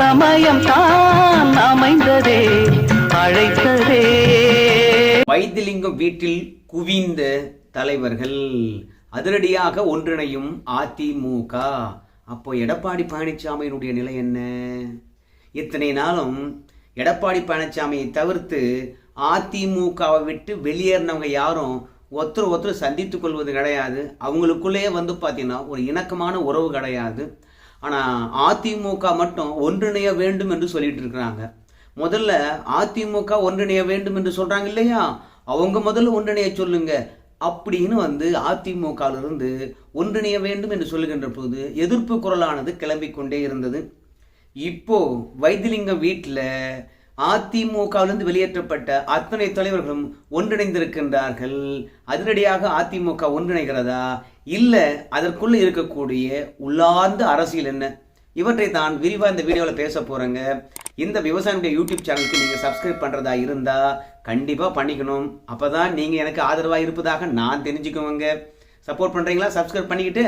சமயம் தான் அமைந்ததே அழைத்ததே. வைத்திலிங்கம் வீட்டில் குவிந்த தலைவர்கள் அதிரடியாக ஒன்றிணையும் அதிமுக. அப்போ எடப்பாடி பழனிசாமியினுடைய நிலை என்ன? இத்தனை நாளும் எடப்பாடி பழனிசாமியை தவிர்த்து அதிமுகவை விட்டு வெளியேறினவங்க யாரும் ஒருத்தர் ஒருத்தர் சந்தித்துக் கொள்வது கிடையாது. அவங்களுக்குள்ளேயே வந்து பார்த்தீங்கன்னா ஒரு இணக்கமான உறவு கிடையாது. ஆனால் அதிமுக மட்டும் ஒன்றிணைய வேண்டும் என்று சொல்லிட்டு இருக்கிறாங்க. முதல்ல அதிமுக ஒன்றிணைய வேண்டும் என்று சொல்றாங்க இல்லையா? அவங்க முதல்ல ஒன்றிணைய சொல்லுங்க. அப்படின்னு வந்து அதிமுகவிலிருந்து ஒன்றிணைய வேண்டும் என்று சொல்லுகின்ற போது எதிர்ப்பு குரலானது கிளம்பிக்கொண்டே இருந்தது. இப்போ வைத்திலிங்கம் வீட்டில் அதிமுகவிலிருந்து வெளியேற்றப்பட்ட அத்தனை தலைவர்களும் ஒன்றிணைந்திருக்கின்றார்கள். அதிரடியாக அதிமுக ஒன்றிணைகிறதா? இல்லை அதற்குள்ளே இருக்கக்கூடிய உள்ளார்ந்த அரசியல் என்ன? இவற்றை தான் விரிவாக இந்த வீடியோவில் பேச போகிறேங்க இந்த விவசாயினுடைய யூடியூப் சேனலுக்கு நீங்கள் சப்ஸ்கிரைப் பண்ணுறதா இருந்தால் கண்டிப்பாக பண்ணிக்கணும். அப்போ தான் நீங்கள் எனக்கு ஆதரவாக இருப்பதாக நான் தெரிஞ்சுக்குவேங்க. சப்போர்ட் பண்ணுறீங்களா சப்ஸ்கிரைப் பண்ணிக்கிட்டு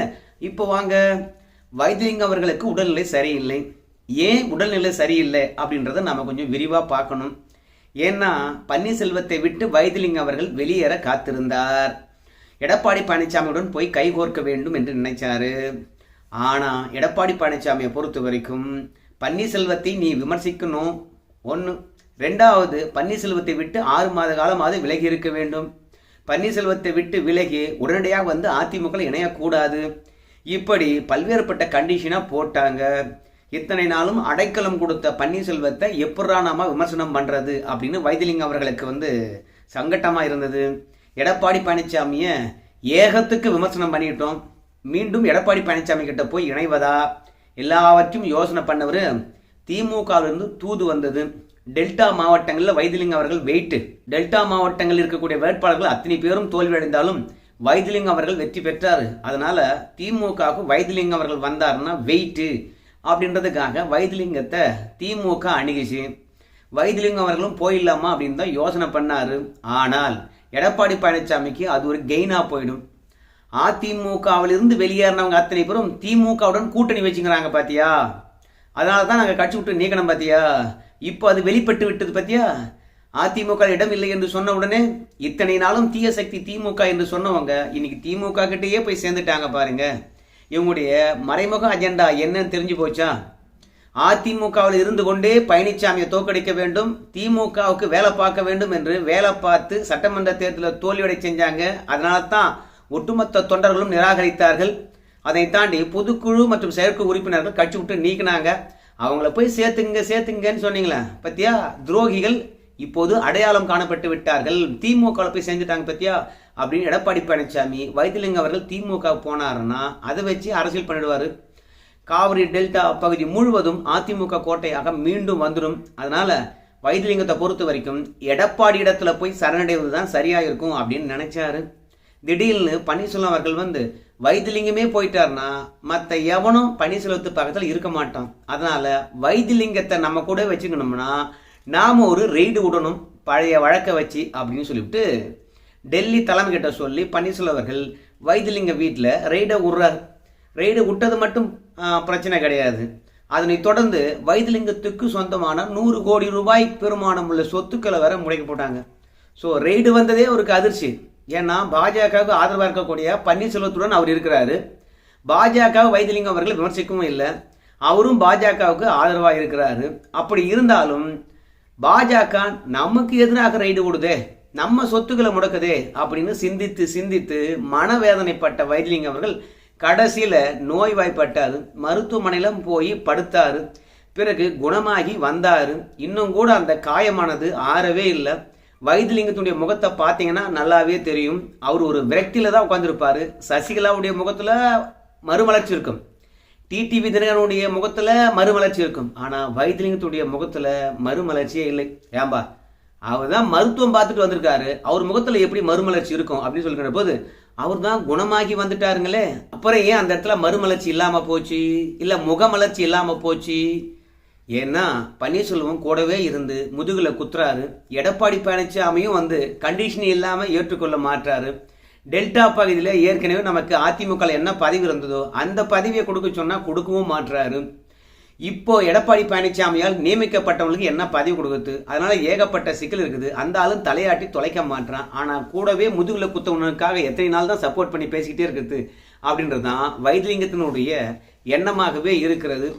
இப்போ வாங்க. வைத்திலிங்கம் அவர்களுக்கு உடல்நிலை சரியில்லை. ஏன் உடல்நிலை சரியில்லை அப்படின்றத நம்ம கொஞ்சம் விரிவாக பார்க்கணும். ஏன்னா பன்னீர்செல்வத்தை விட்டு வைத்திலிங்கம் அவர்கள் வெளியேற காத்திருந்தார். எடப்பாடி பழனிசாமியுடன் போய் கைகோர்க்க வேண்டும் என்று நினைச்சாரு. ஆனா எடப்பாடி பழனிசாமியை பொறுத்த வரைக்கும் பன்னீர்செல்வத்தை நீ விமர்சிக்கணும். ஒன்று ரெண்டாவது பன்னீர்செல்வத்தை விட்டு ஆறு மாத காலமாவது விலகி இருக்க வேண்டும். பன்னீர்செல்வத்தை விட்டு விலகி உடனடியாக வந்து அதிமுக இணையக்கூடாது. இப்படி பல்வேறுபட்ட கண்டிஷனாக போட்டாங்க. இத்தனை நாளும் அடைக்கலம் கொடுத்த பன்னீர்செல்வத்தை எப்படா நாம விமர்சனம் பண்ணுறது அப்படின்னு வைத்திலிங்கம் அவர்களுக்கு வந்து சங்கட்டமாக இருந்தது. எடப்பாடி பழனிசாமியை ஏகத்துக்கு விமர்சனம் பண்ணிட்டோம். மீண்டும் எடப்பாடி பழனிசாமி கிட்ட போய் இணைவதா? எல்லாவற்றையும் யோசனை பண்ணவர் திமுகவிலிருந்து தூது வந்தது. டெல்டா மாவட்டங்களில் வைத்திலிங்கம் அவர்கள் வெயிட்டு. டெல்டா மாவட்டங்களில் இருக்கக்கூடிய வேட்பாளர்கள் அத்தனை பேரும் தோல்வியடைந்தாலும் வைத்திலிங்கம் அவர்கள் வெற்றி பெற்றார். அதனால திமுகவுக்கு வைத்திலிங்கம் அவர்கள் வந்தாருன்னா வெயிட்டு அப்படின்றதுக்காக வைத்திலிங்கத்தை திமுக அணுகிச்சு. வைத்திலிங்கம் அவர்களும் போயிடலாமா அப்படின்னு தான் யோசனை பண்ணாரு. ஆனால் எடப்பாடி பழனிசாமிக்கு அது ஒரு கெயினாக போயிடும். அதிமுகவிலிருந்து வெளியேறினவங்க அத்தனை பேரும் திமுகவுடன் கூட்டணி வச்சுக்கிறாங்க பாத்தியா? அதனால தான் நாங்கள் கட்சி விட்டு நீக்கணும் பாத்தியா? இப்போ அது வெளிப்பட்டு விட்டது பாத்தியா? அதிமுக இடம் இல்லை என்று சொன்ன உடனே இத்தனை நாளும் தீய சக்தி திமுக என்று சொன்னவங்க இன்னைக்கு திமுக கிட்டேயே போய் சேர்ந்துட்டாங்க பாருங்க. இவங்களுடைய மறைமுக அஜெண்டா என்னன்னு தெரிஞ்சு போச்சா? அதிமுகவில் இருந்து கொண்டே பழனிசாமியை தோக்கடிக்க வேண்டும் திமுகவுக்கு வேலை பார்க்க வேண்டும் என்று வேலை பார்த்து சட்டமன்ற தேர்தலில் தோல்வியடை செஞ்சாங்க. அதனால தான் ஒட்டுமொத்த தொண்டர்களும் நிராகரித்தார்கள். அதை தாண்டி பொதுக்குழு மற்றும் செயற்குழு உறுப்பினர்கள் கட்சி விட்டு நீக்கினாங்க. அவங்கள போய் சேர்த்துங்க சேர்த்துங்கன்னு சொன்னீங்களே. பத்தியா? துரோகிகள் இப்போது அடையாளம் காணப்பட்டு விட்டார்கள். திமுக போய் செஞ்சுட்டாங்க பத்தியா? அப்படின்னு எடப்பாடி பழனிசாமி வைத்திலிங்க அவர்கள் திமுக போனாருன்னா அதை வச்சு அரசியல் பண்ணிடுவாரு. காவிரி டெல்டா பகுதி முழுவதும் அதிமுக கோட்டையாக மீண்டும் வந்துடும். அதனால வைத்திலிங்கத்தை பொறுத்த வரைக்கும் எடப்பாடி இடத்துல போய் சரணடைவது தான் சரியாக இருக்கும் அப்படின்னு நினைச்சாரு. திடீர்னு பன்னீர்செல்வம் அவர்கள் வந்து வைத்திலிங்கமே போயிட்டாருன்னா மற்ற எவனும் பன்னீர்செல்வத்து பக்கத்தில் இருக்க மாட்டான். அதனால வைத்திலிங்கத்தை நம்ம கூட வச்சுக்கணும்னா நாம ஒரு ரெய்டு விடணும் பழைய வழக்கை வச்சு அப்படின்னு சொல்லிவிட்டு டெல்லி தலைமை கிட்ட சொல்லி பன்னீர்செல்வம் அவர்கள் வைத்திலிங்க வீட்டில் ரெய்டை விடுறாரு. ரெய்டு விட்டது மட்டும் பிரச்சனை கிடையாது. அதனை தொடர்ந்து வைத்திலிங்கத்துக்கு சொந்தமான நூறு கோடி ரூபாய் பெருமானம் உள்ள சொத்துக்களை வர முடக்கி போட்டாங்க. ஸோ ரெய்டு வந்ததே அவருக்கு அதிர்ச்சி. ஏன்னா பாஜகவுக்கு ஆதரவாக இருக்கக்கூடிய பன்னீர்செல்வத்துடன் அவர் இருக்கிறாரு. பாஜக வைத்திலிங்கம் அவர்கள் விமர்சிக்கவும் இல்லை. அவரும் பாஜகவுக்கு ஆதரவாக இருக்கிறாரு. அப்படி இருந்தாலும் பாஜக நமக்கு எதிராக ரைடு கொடுதே நம்ம சொத்துக்களை முடக்குதே அப்படின்னு சிந்தித்து சிந்தித்து மனவேதனைப்பட்ட வைத்திலிங்கம் அவர்கள் கடைசியில் நோய்வாய்ப்பட்டாரு. மருத்துவமனையிலும் போய் படுத்தாரு. பிறகு குணமாகி வந்தார். இன்னும் கூட அந்த காயமானது ஆறவே இல்லை. வைத்தியலிங்கத்துடைய முகத்தை பார்த்தீங்கன்னா நல்லாவே தெரியும். அவர் ஒரு விரக்தியில் தான் உட்காந்துருப்பாரு சசிகலாவுடைய முகத்தில் மறுமலர்ச்சி இருக்கும் டிடிவி தினகரனுடைய முகத்தில் மறுமலர்ச்சி இருக்கும் ஆனால் வைத்தியலிங்கத்துடைய முகத்தில் மறுமலர்ச்சியே இல்லை. ஏம்பா அவர் தான் மருத்துவம் பார்த்துட்டு வந்திருக்காரு. அவர் முகத்தில் எப்படி மறுமலர்ச்சி இருக்கும் அப்படின்னு சொல்லிக்கிற போது அவர் தான் குணமாகி வந்துட்டாருங்களே. அப்புறம் ஏன் அந்த இடத்துல மறுமலர்ச்சி இல்லாமல் போச்சு? இல்லை முகமலர்ச்சி இல்லாமல் போச்சு? ஏன்னா பன்னீர்செல்வம் கூடவே இருந்து முதுகில் குத்துறாரு. எடப்பாடி பழனிசாமியும் வந்து கண்டிஷன் இல்லாமல் ஏற்றுக்கொள்ள மாட்டாரு டெல்டா பகுதியில் ஏற்கனவே நமக்கு அதிமுக என்ன பதவி இருந்ததோ அந்த பதவியை கொடுக்க சொன்னால் கொடுக்கவும் மாட்டுறாரு இப்போ எடப்பாடி பழனிசாமியால் நியமிக்கப்பட்டவங்களுக்கு என்ன பதவி கொடுக்குது அதனால ஏகப்பட்ட சிக்கல் இருக்குது. அந்த ஆளும் தலையாட்டி தொலைக்க மாட்டான் ஆனால் கூடவே முதுகில் குத்தவனுக்காக எத்தனை நாள் தான் சப்போர்ட் பண்ணி பேசிக்கிட்டே இருக்குது அப்படின்றது தான் வைத்திலிங்கத்தினுடைய எண்ணமாகவே இருக்கிறது.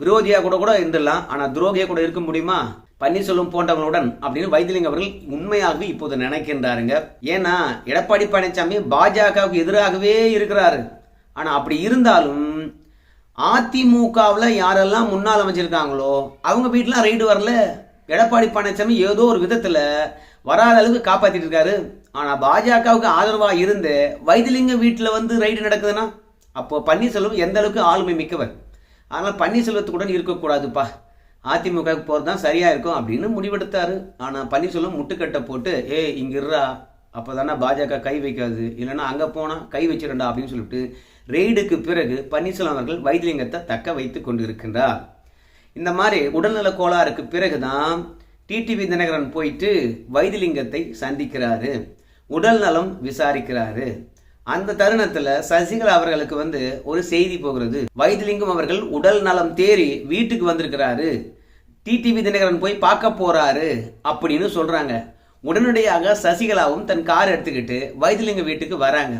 விரோதியாக கூட கூட இருந்துடலாம். ஆனால் துரோகியாக கூட இருக்க முடியுமா? பன்னீர்செல்வம் போன்றவர்களுடன் அப்படின்னு வைத்திலிங்கம் அவர்கள் உண்மையாகவே இப்போது நினைக்கின்றாருங்க. ஏன்னா எடப்பாடி பழனிசாமி பாஜகவுக்கு எதிராகவே இருக்கிறாரு. ஆனால் அப்படி இருந்தாலும் அதிமுகவில் யாரெல்லாம் முன்னாள் அமைச்சிருக்காங்களோ அவங்க வீட்டிலாம் ரைடு வரல. எடப்பாடி பழனிசாமி ஏதோ ஒரு விதத்தில் வராத அளவுக்கு காப்பாற்றிட்டு இருக்காரு. ஆனால் பாஜகவுக்கு ஆதரவாக இருந்து வைத்திலிங்க வீட்டில் வந்து ரைடு நடக்குதுன்னா அப்போ பன்னீர்செல்வம் எந்த அளவுக்கு ஆளுமை மிக்கவர்? அதனால் பன்னீர்செல்வத்துக்குடன் இருக்கக்கூடாதுப்பா. அதிமுகவுக்கு போகிறது தான் சரியாக இருக்கும் அப்படின்னு முடிவெடுத்தார். ஆனால் பன்னீர்செல்வம் முட்டுக்கட்டை போட்டு ஏ இங்க அப்போ தானே பாஜக கை வைக்காது. இல்லைன்னா அங்கே போனால் கை வச்சிடண்டா அப்படின்னு சொல்லிட்டு ரெய்டுக்கு பிறகு பன்னீர்செல்வம் அவர்கள் வைத்தியலிங்கத்தை தக்க வைத்து கொண்டு இருக்கின்றார் இந்த மாதிரி உடல்நல கோளாறுக்கு பிறகு தான் டிடிவி தினகரன் போயிட்டு வைத்தியலிங்கத்தை சந்திக்கிறாரு. உடல் நலம் விசாரிக்கிறாரு. அந்த தருணத்தில் சசிகலா அவர்களுக்கு வந்து ஒரு செய்தி போகிறது. வைத்திலிங்கம் அவர்கள் உடல் நலம் தேறி வீட்டுக்கு வந்திருக்கிறாரு. டிடிவி தினகரன் போய் பார்க்க போறாரு அப்படின்னு சொல்றாங்க. உடனடியாக சசிகலாவும் தன் கார் எடுத்துக்கிட்டு வைத்திலிங்க வீட்டுக்கு வராங்க.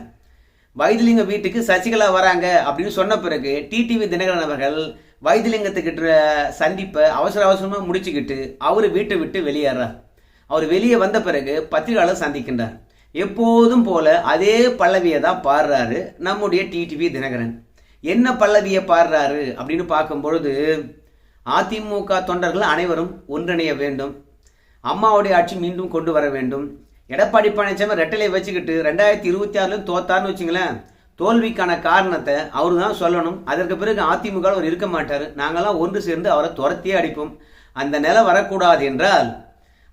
வைத்திலிங்க வீட்டுக்கு சசிகலா வராங்க அப்படின்னு சொன்ன பிறகு டிடிவி தினகரன் அவர்கள் வைத்திலிங்கத்துக்கிட்ட சந்திப்பை அவசர அவசரமாக முடிச்சுக்கிட்டு அவர் வீட்டை விட்டு வெளியேறார். அவர் வெளியே வந்த பிறகு பத்திரிகையாளர் சந்திக்கின்றார். எப்போதும் போல அதே பல்லவியை தான் பாடுறாரு நம்முடைய டிடிவி தினகரன். என்ன பல்லவியை பாடுறாரு அப்படின்னு பார்க்கும் பொழுது அதிமுக தொண்டர்கள் அனைவரும் ஒன்றிணைய வேண்டும். அம்மாவுடைய ஆட்சி மீண்டும் கொண்டு வர வேண்டும். எடப்பாடி பழனிசாமி ரெட்டலை வச்சுக்கிட்டு ரெண்டாயிரத்தி இருபத்தி ஆறுலையும் தோத்தார்னு வச்சுங்களேன். தோல்விக்கான காரணத்தை அவரு தான் சொல்லணும். அதற்கு பிறகு அதிமுக அவர் இருக்க மாட்டார். நாங்களாம் ஒன்று சேர்ந்து அவரை துரத்தியே அடிப்போம். அந்த நிலை வரக்கூடாது என்றால்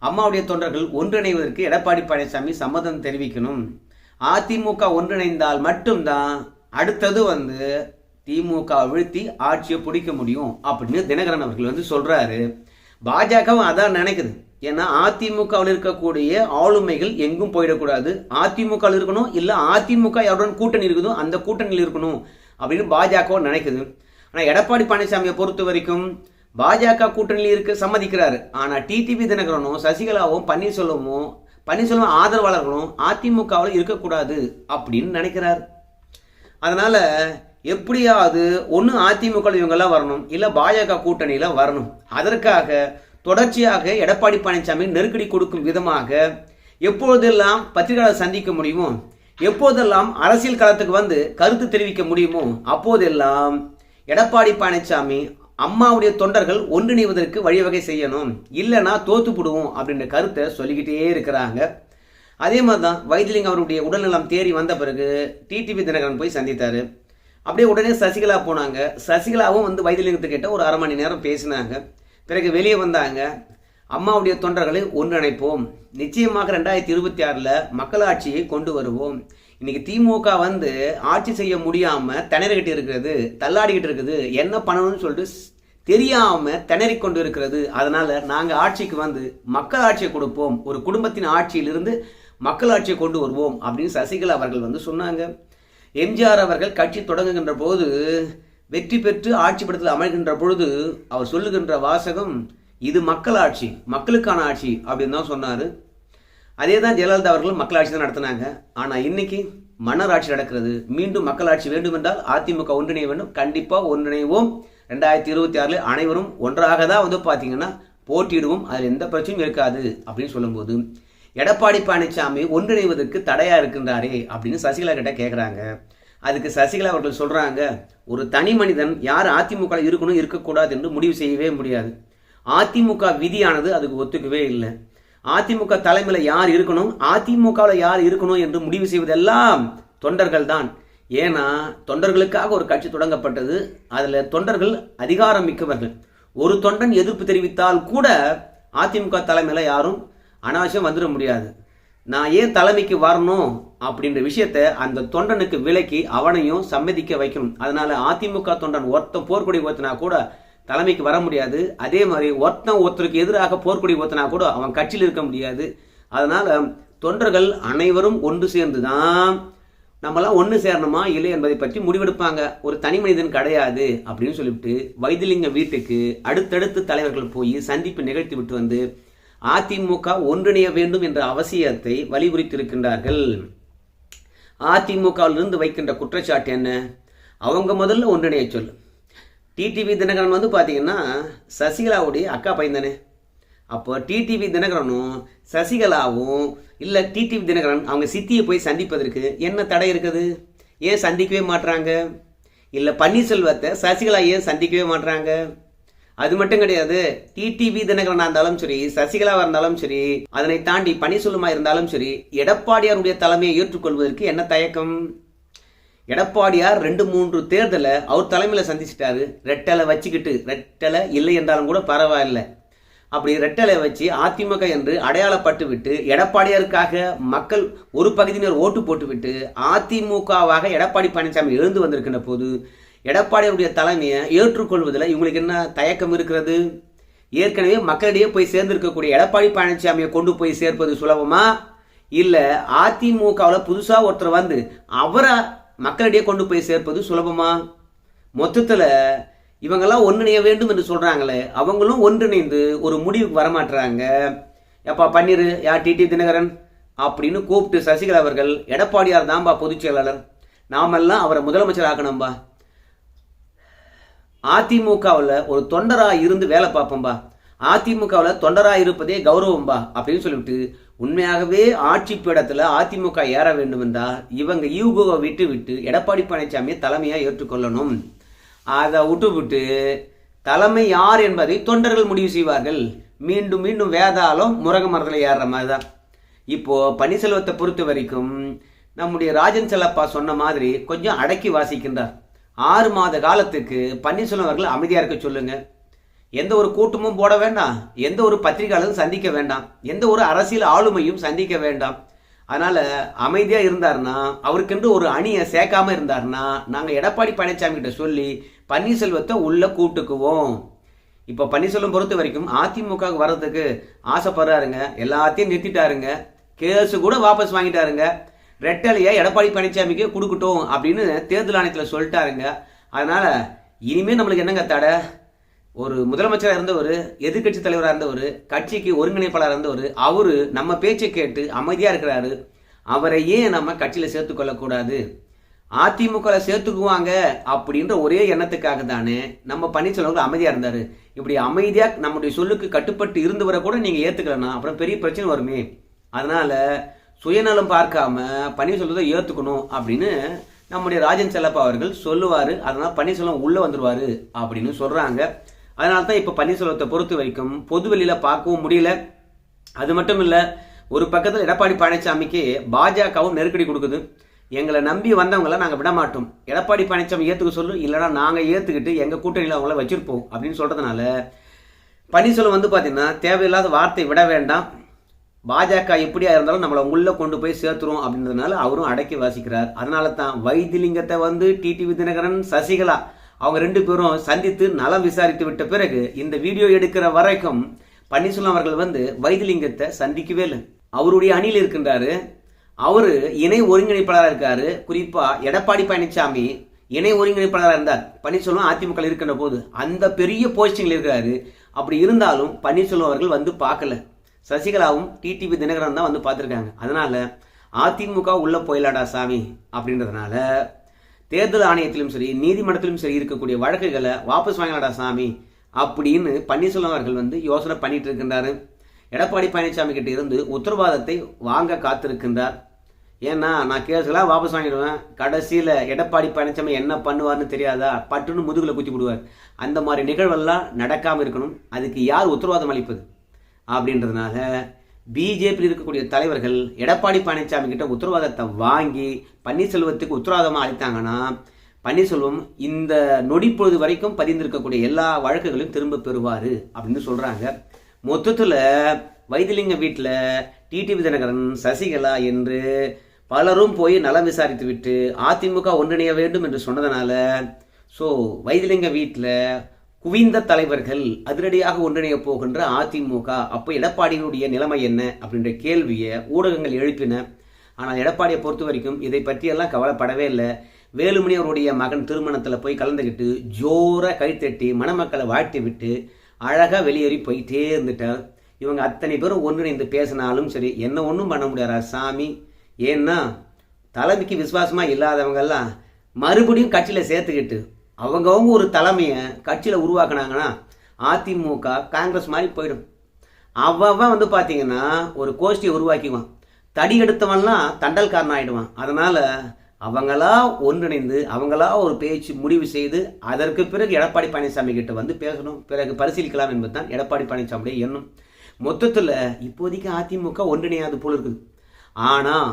அம்மாவுடைய தொண்டர்கள் ஒன்றிணைவதற்கு எடப்பாடி பழனிசாமி சம்மதம் தெரிவிக்கணும். அதிமுக ஒன்றிணைந்தால் மட்டும்தான் அடுத்தது வந்து திமுக வீழ்த்தி ஆட்சியை பிடிக்க முடியும் அப்படின்னு தினகரன் அவர்கள் வந்து சொல்றாரு. பாஜகவும் அதான் நினைக்குது. ஏன்னா அதிமுகவில் இருக்கக்கூடிய ஆளுமைகள் எங்கும் போயிடக்கூடாது. அதிமுக இருக்கணும் இல்லை அதிமுக யாருடன் கூட்டணி இருக்குதோ அந்த கூட்டணியில் இருக்கணும் அப்படின்னு பாஜக நினைக்குது. ஆனால் எடப்பாடி பழனிசாமியை பொறுத்த வரைக்கும் பாஜக கூட்டணியில் இருக்க சம்மதிக்கிறாரு. ஆனால் டிடிவி தினகரனும் சசிகலாவும் பன்னீர்செல்வமும் பன்னீர்செல்வம் ஆதரவாளர்களும் அதிமுகவில் இருக்கக்கூடாது அப்படின்னு நினைக்கிறார். அதனால எப்படியாவது ஒன்று அதிமுக இவங்கெல்லாம் வரணும் இல்லை பாஜக கூட்டணியில் வரணும். அதற்காக தொடர்ச்சியாக எடப்பாடி பழனிசாமி நெருக்கடி கொடுக்கும் விதமாக எப்பொழுதெல்லாம் பத்திரிகையாளர் சந்திக்க முடியுமோ எப்போதெல்லாம் அரசியல் களத்துக்கு வந்து கருத்து தெரிவிக்க முடியுமோ அப்போதெல்லாம் எடப்பாடி பழனிசாமி அம்மாவுடைய தொண்டர்கள் ஒன்றிணைவதற்கு வழிவகை செய்யணும். இல்லைன்னா தோத்துப்பிடுவோம் அப்படின்ற கருத்தை சொல்லிக்கிட்டே இருக்கிறாங்க. அதே மாதிரி தான் வைத்திலிங்கம் அவருடைய உடல்நலம் தேறி வந்த பிறகு டிடிவி தினகரன் போய் சந்தித்தார். அப்படியே உடனே சசிகலா போனாங்க. சசிகலாவும் வந்து வைத்திலிங்கத்துக்கிட்ட ஒரு அரை மணி நேரம் பேசினாங்க. பிறகு வெளியே வந்தாங்க. அம்மாவுடைய தொண்டர்களை ஒன்றிணைப்போம். நிச்சயமாக ரெண்டாயிரத்தி இருபத்தி ஆறில் மக்களாட்சியை கொண்டு வருவோம். இன்னைக்கு திமுக வந்து ஆட்சி செய்ய முடியாமல் திணறிக்கிட்டு இருக்கிறது தள்ளாடிக்கிட்டு இருக்குது. என்ன பண்ணணும்னு சொல்லிட்டு ஸ்- தெரியாம திணறிக் கொண்டு இருக்கிறது. அதனால் நாங்கள் ஆட்சிக்கு வந்து மக்கள் ஆட்சியை கொடுப்போம். ஒரு குடும்பத்தின் ஆட்சியிலிருந்து மக்களாட்சியை கொண்டு வருவோம் அப்படின்னு சசிகலா அவர்கள் வந்து சொன்னாங்க. எம்ஜிஆர் அவர்கள் கட்சி தொடங்குகின்ற போது வெற்றி பெற்று ஆட்சி படத்தில் அமைகின்ற பொழுது அவர் சொல்லுகின்ற வாசகம் இது மக்கள் ஆட்சி மக்களுக்கான ஆட்சி அப்படின்னு தான் சொன்னார். அதே தான் ஜெயலலிதா அவர்களும் மக்களாட்சி தான் நடத்தினாங்க. ஆனால் இன்னைக்கு மன்னர் ஆட்சி நடக்கிறது. மீண்டும் மக்களாட்சி வேண்டும் என்றால் அதிமுக ஒன்றிணைய வேண்டும். கண்டிப்பாக ஒன்றிணைவோம். ரெண்டாயிரத்தி இருபத்தி ஆறில் அனைவரும் ஒன்றாக தான் வந்து பார்த்தீங்கன்னா போட்டியிடுவோம். அதில் எந்த பிரச்சனையும் இருக்காது அப்படின்னு சொல்லும்போது எடப்பாடி பழனிசாமி ஒன்றிணைவதற்கு தடையாக இருக்கின்றாரே அப்படின்னு சசிகலா கிட்ட கேட்குறாங்க அதுக்கு சசிகலா அவர்கள் சொல்கிறாங்க ஒரு தனி மனிதன் யார் அதிமுக இருக்கணும் இருக்கக்கூடாது என்று முடிவு செய்யவே முடியாது. அதிமுக விதியானது அதுக்கு ஒத்துக்கவே இல்லை. அதிமுக தலைமையில் யார் இருக்கணும் அதிமுகவில் யார் இருக்கணும் என்று முடிவு செய்வதெல்லாம் தொண்டர்கள் தான். ஏன்னா தொண்டர்களுக்காக ஒரு கட்சி தொடங்கப்பட்டது. அதில் தொண்டர்கள் அதிகாரம் மிக்கவர்கள். ஒரு தொண்டன் எதிர்ப்பு தெரிவித்தால் கூட அதிமுக தலைமையில் யாரும் அனாவசியம் வந்துட முடியாது. நான் ஏன் தலைமைக்கு வரணும் அப்படின்ற விஷயத்த அந்த தொண்டனுக்கு விலக்கி அவனையும் சம்மதிக்க வைக்கணும். அதனால அதிமுக தொண்டன் ஒருத்தன் போர்க்கொடி ஓத்தினா கூட தலைமைக்கு வர முடியாது. அதே மாதிரி ஒருத்தன் ஒருத்தருக்கு எதிராக போர்க்கொடி ஓத்தினா கூட அவன் கட்சியில் இருக்க முடியாது. அதனால தொண்டர்கள் அனைவரும் ஒன்று சேர்ந்து தான் நம்மலாம் ஒன்று சேரணுமா இல்லை என்பதை பற்றி முடிவெடுப்பாங்க. ஒரு தனி மனிதன் கிடையாது அப்படின்னு சொல்லிவிட்டு வைத்திலிங்க வீட்டுக்கு அடுத்தடுத்து தலைவர்கள் போய் சந்திப்பு நிகழ்த்தி விட்டு வந்து அதிமுக ஒன்றிணைய வேண்டும் என்ற அவசியத்தை வலியுறுத்தியிருக்கின்றார்கள். அதிமுகவிலிருந்து வைக்கின்ற குற்றச்சாட்டு என்ன? அவங்க முதல்ல ஒன்றிணைய சொல்லு. டிடிவி தினகரன் வந்து பார்த்தீங்கன்னா சசிகலாவுடைய அக்கா பையன் தானே அப்போ டிடிவி தினகரனும் சசிகலாவும் இல்லை டிடிவி தினகரன் அவங்க சித்தியை போய் சந்திப்பதற்கு என்ன தடை இருக்குது? ஏன் சந்திக்கவே மாட்றாங்க? இல்லை பன்னீர்செல்வத்தை சசிகலா ஏன் சந்திக்கவே மாட்றாங்க? அது மட்டும் கிடையாது டிடிவி தினகரனா இருந்தாலும் சரி சசிகலாவா இருந்தாலும் சரி அதனை தாண்டி பன்னீர்செல்வமா இருந்தாலும் சரி எடப்பாடியாருடைய தலைமையை ஏற்றுக்கொள்வதற்கு என்ன தயக்கம்? எடப்பாடியார் ரெண்டு மூன்று தேர்தலை அவர் தலைமையில் சந்திச்சிட்டாரு. ரெட்டலை வச்சுக்கிட்டு ரெட்டலை இல்லை என்றாலும் கூட பரவாயில்ல. அப்படி ரெட்டலை வச்சு அதிமுக என்று அடையாளப்பட்டு விட்டு எடப்பாடியாருக்காக மக்கள் ஒரு பகுதியினர் ஓட்டு போட்டுவிட்டு அதிமுகவாக எடப்பாடி பழனிசாமி எழுந்து வந்திருக்கின்ற போது எடப்பாடியாருடைய தலைமையை ஏற்றுக்கொள்வதில் இவங்களுக்கு என்ன தயக்கம் இருக்கிறது? ஏற்கனவே மக்களிடையே போய் சேர்ந்திருக்கக்கூடிய எடப்பாடி பழனிசாமியை கொண்டு போய் சேர்ப்பது சுலபமா? இல்லை அதிமுகவில் புதுசாக ஒருத்தர் வந்து அவரை மக்களிடையே கொண்டு போய் சேர்ப்பது சுலபமா? மொத்தத்தில் இவங்கெல்லாம் ஒன்றிணைய வேண்டும் என்று சொல்கிறாங்களே அவங்களும் ஒன்றிணைந்து ஒரு முடிவுக்கு வரமாட்டுறாங்க எப்பா பன்னீர் யார் டிடி தினகரன் அப்படின்னு கூப்பிட்டு சசிகலா அவர்கள் எடப்பாடியார் தான்பா பொதுச் செயலாளர். நாமெல்லாம் அவரை முதலமைச்சர் ஆக்கணும்பா. அதிமுகவில் ஒரு தொண்டராக இருந்து வேலை பார்ப்போம்பா. அதிமுகவில் தொண்டராக இருப்பதே கௌரவம்பா அப்படின்னு சொல்லிவிட்டு உண்மையாகவே ஆட்சி பீடத்தில் அதிமுக ஏற வேண்டும் என்றால் இவங்க யூகோவை விட்டு விட்டு எடப்பாடி பழனிசாமியை தலைமையாக ஏற்றுக்கொள்ளணும். அதை விட்டுவிட்டு தலைமை யார் என்பதை தொண்டர்கள் முடிவு செய்வார்கள். மீண்டும் மீண்டும் வேதாளம் முருக மரத்தில் ஏறுற மாதிரி தான் இப்போது பன்னீர்செல்வத்தை பொறுத்த வரைக்கும் நம்முடைய ராஜன் செல்லப்பா சொன்ன மாதிரி கொஞ்சம் அடக்கி வாசிக்கின்றார். ஆறு மாத காலத்துக்கு பன்னீர்செல்வம் அவர்கள் அமைதியாக இருக்க சொல்லுங்க. எந்த ஒரு கூட்டமும் போட வேண்டாம். எந்த ஒரு பத்திரிகையாளரும் சந்திக்க வேண்டாம். எந்த ஒரு அரசியல் ஆளுமையும் சந்திக்க வேண்டாம். அதனால் அமைதியாக இருந்தாருன்னா அவருக்கென்று ஒரு அணியை சேர்க்காமல் இருந்தாருன்னா நாங்கள் எடப்பாடி பழனிசாமி கிட்ட சொல்லி பன்னீர்செல்வத்தை உள்ள கூட்டுக்குவோம். இப்போ பன்னீர்செல்வம் பொறுத்த வரைக்கும் அதிமுக வர்றதுக்கு ஆசைப்படுறாருங்க. எல்லாத்தையும் நிறுத்திட்டாருங்க. கேஸு கூட வாபஸ் வாங்கிட்டாருங்க. ரெட்டலையை எடப்பாடி பழனிசாமிக்கு கொடுக்கட்டும் அப்படின்னு தேர்தல் ஆணையத்தில் சொல்லிட்டாருங்க. அதனால இனிமே நம்மளுக்கு என்னங்க தடை? ஒரு முதலமைச்சராக இருந்தவர் எதிர்க்கட்சி தலைவராக இருந்தவர் கட்சிக்கு ஒருங்கிணைப்பாளராக இருந்தவர் அவரு நம்ம பேச்சை கேட்டு அமைதியாக இருக்கிறாரு. அவரை ஏன் நம்ம கட்சியில் சேர்த்துக்கொள்ளக்கூடாது அதிமுகவில் சேர்த்துக்குவாங்க அப்படின்ற ஒரே எண்ணத்துக்காக தானே நம்ம பன்னீர்செல்வம் அமைதியாக இருந்தார். இப்படி அமைதியாக நம்முடைய சொல்லுக்கு கட்டுப்பட்டு இருந்து வர கூட நீங்கள் ஏற்றுக்கலன்னா அப்புறம் பெரிய பிரச்சனை வருமே. அதனால சுயநலம் பார்க்காம பன்னீர்செல்வத்தை ஏற்றுக்கணும் அப்படின்னு நம்முடைய ராஜன் செல்லப்பா அவர்கள் சொல்லுவார். அதனால் பன்னீர்செல்வம் உள்ளே வந்துருவார் அப்படின்னு சொல்கிறாங்க அதனால தான் இப்போ பன்னீர்செல்வத்தை பொறுத்த வரைக்கும் பொது வெளியில் பார்க்கவும் முடியல. அது மட்டும் இல்லை ஒரு பக்கத்தில் எடப்பாடி பழனிசாமிக்கு பாஜகவும் நெருக்கடி கொடுக்குது. எங்களை நம்பி வந்தவங்களை நாங்கள் விட மாட்டோம் எடப்பாடி பழனிசாமி ஏற்றுக்க சொல்லு இல்லைனா நாங்கள் ஏற்றுக்கிட்டு எங்கள் கூட்டணியில் அவங்கள வச்சுருப்போம் அப்படின்னு சொல்கிறதுனால பன்னீர்செல்வம் வந்து பார்த்திங்கன்னா தேவையில்லாத வார்த்தை விட வேண்டாம். பாஜக எப்படியா இருந்தாலும் நம்மளை உள்ளே கொண்டு போய் சேர்த்துரும் அப்படின்றதுனால அவரும் அடக்கி வாசிக்கிறார். அதனால தான் வைத்திலிங்கத்தை வந்து டிடிவி தினகரன் சசிகலா அவங்க ரெண்டு பேரும் சந்தித்து நலம் விசாரித்து விட்ட பிறகு இந்த வீடியோ எடுக்கிற வரைக்கும் பன்னீர்செல்வம் அவர்கள் வந்து வைத்திலிங்கத்தை சந்திக்கவே இல்லை. அவருடைய அணியில் இருக்கின்றாரு அவரு இணை ஒருங்கிணைப்பாளராக இருக்காரு. குறிப்பா எடப்பாடி பழனிசாமி இணை ஒருங்கிணைப்பாளராக இருந்தார். பன்னீர்செல்வம் அதிமுக இருக்கின்ற போது அந்த பெரிய போஸ்டிங்கில் இருக்கிறாரு. அப்படி இருந்தாலும் பன்னீர்செல்வம் அவர்கள் வந்து பார்க்கல. சசிகலாவும் டிடிவி தினகரன் தான் வந்து பார்த்துருக்காங்க. அதனால அதிமுக உள்ள போயிலாடா சாமி அப்படின்றதுனால தேர்தல் ஆணையத்திலும் சரி நீதிமன்றத்திலும் சரி இருக்கக்கூடிய வழக்குகளை வாபஸ் வாங்கலாடா சாமி அப்படின்னு பன்னீர்செல்வம் அவர்கள் வந்து யோசனை பண்ணிட்டு இருக்கின்றாரு. எடப்பாடி பழனிசாமி கிட்ட இருந்து உத்தரவாதத்தை வாங்க காத்திருக்கின்றார். ஏன்னா நான் கேஸ்லாம் வாபஸ் வாங்கிடுவேன். கடைசியில் எடப்பாடி பழனிசாமி என்ன பண்ணுவார்னு தெரியாதா? பட்டுன்னு முதுகில் குத்தி விடுவார். அந்த மாதிரி நிகழ்வெல்லாம் நடக்காமல் இருக்கணும். அதுக்கு யார் உத்தரவாதம் அளிப்பது? அப்படின்றதுனால பிஜேபியில் இருக்கக்கூடிய தலைவர்கள் எடப்பாடி பழனிசாமி கிட்ட உத்தரவாதத்தை வாங்கி பன்னீர்செல்வத்துக்கு உத்தரவாதமாக அளித்தாங்கன்னா பன்னீர்செல்வம் இந்த நொடிப்பொழுது வரைக்கும் பதிந்திருக்கக்கூடிய எல்லா வழக்குகளையும் திரும்ப பெறுவார் அப்படின்னு சொல்கிறாங்க மொத்தத்தில் வைத்திலிங்க வீட்டில் டிடிவி தினகரன் சசிகலா என்று பலரும் போய் நலம் விசாரித்து விட்டு அதிமுக ஒன்றிணைய வேண்டும் என்று சொன்னதனால ஸோ வைத்திலிங்க வீட்டில் குவிந்த தலைவர்கள் அதிரடியாக ஒன்றிணைய போகின்ற அதிமுக அப்போ எடப்பாடியினுடைய நிலைமை என்ன அப்படின்ற கேள்வியை ஊடகங்கள் எழுப்பின. ஆனால் எடப்பாடியை பொறுத்த வரைக்கும் இதை பற்றியெல்லாம் கவலைப்படவே இல்லை. வேலுமணி அவருடைய மகன் திருமணத்தில் போய் கலந்துக்கிட்டு ஜோர கைத்தட்டி மணமக்களை வாழ்த்தி விட்டு அழகாக வெளியேறி போயிட்டே இருந்துட்டேன் இவங்க அத்தனை பேரும் ஒன்றிணைந்து பேசினாலும் சரி என்ன ஒன்றும் பண்ண முடியாதா சாமி? ஏன்னா தலைமைக்கு விசுவாசமாக இல்லாதவங்கெல்லாம் மறுபடியும் கட்சியில் சேர்த்துக்கிட்டு அவங்கவுங்க ஒரு தலைமையை கட்சியில் உருவாக்குனாங்கன்னா அதிமுக காங்கிரஸ் மாதிரி போயிடும். அவன் வந்து பார்த்தீங்கன்னா ஒரு கோஷ்டியை உருவாக்கிவான் தடி எடுத்தவன்லாம் தண்டல்காரன் ஆகிடுவான் அதனால் அவங்களா ஒன்றிணைந்து அவங்களா ஒரு பேச்சு முடிவு செய்து அதற்கு பிறகு எடப்பாடி பழனிசாமி கிட்ட வந்து பேசணும் பிறகு பரிசீலிக்கலாம் என்பதுதான் எடப்பாடி பழனிசாமியுடைய எண்ணம். மொத்தத்தில் இப்போதைக்கு அதிமுக ஒன்றிணையாது போல இருக்குது. ஆனால்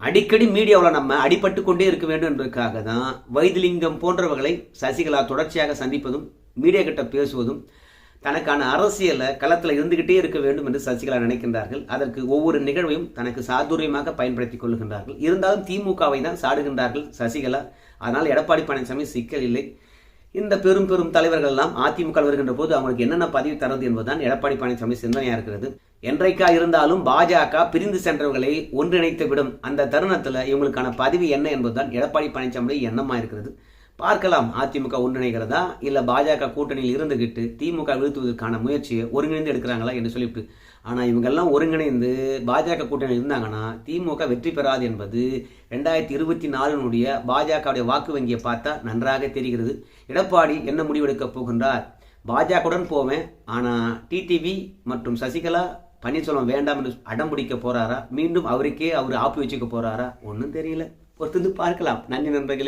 அடிக்கடி மீடியாவில் நம்ம அடிபட்டு கொண்டே இருக்க வேண்டும் என்பதற்காக தான் வைத்திலிங்கம் போன்றவர்களை சசிகலா தொடர்ச்சியாக சந்திப்பதும் மீடியா கிட்ட பேசுவதும் தனக்கான அரசியலை களத்தில் இருந்துகிட்டே இருக்க வேண்டும் என்று சசிகலா நினைக்கின்றார்கள். அதற்கு ஒவ்வொரு நிகழ்வையும் தனக்கு சாதுரியமாக பயன்படுத்தி கொள்கின்றார்கள். இருந்தாலும் திமுகவை தான் சாடுகின்றார்கள் சசிகலா. அதனால் எடப்பாடி பழனிசாமி சிக்கல் இல்லை. இந்த பெரும் பெரும் தலைவர்கள் எல்லாம் அதிமுக வருகின்ற போது அவங்களுக்கு என்னென்ன பதவி தரது என்பதுதான் எடப்பாடி பழனிசாமி சிந்தனையா இருக்கிறது. என்றைக்கா இருந்தாலும் பாஜக பிரிந்து சென்றவர்களை ஒன்றிணைத்து விடும் அந்த தருணத்தில் இவங்களுக்கான பதவி என்ன என்பதுதான் எடப்பாடி பழனிசாமியுடைய எண்ணமா இருக்கிறது. பார்க்கலாம். அதிமுக ஒன்றிணைகிறதா? இல்லை பாஜக கூட்டணியில் இருந்துகிட்டு திமுக வீழ்த்துவதற்கான முயற்சியை ஒருங்கிணைந்து எடுக்கிறாங்களா என்று சொல்லிவிட்டு. ஆனால் இவங்கெல்லாம் ஒருங்கிணைந்து பாஜக கூட்டணியில் இருந்தாங்கன்னா திமுக வெற்றி பெறாது என்பது ரெண்டாயிரத்தி இருபத்தி நாலினுடைய பாஜகவுடைய வாக்கு வங்கியை பார்த்தா நன்றாக தெரிகிறது. எடப்பாடி என்ன முடிவெடுக்க போகின்றார்? பாஜகவுடன் போவேன். ஆனால் டிடிவி மற்றும் சசிகலா பன்னீர்செல்வம் வேண்டாம் என்று அடம் பிடிக்க போறாரா? மீண்டும் அவருக்கே அவர் ஆப்பு வச்சுக்க போறாரா? ஒன்றும் தெரியல. பொறுத்து பார்க்கலாம். நன்றி நண்பர்களே.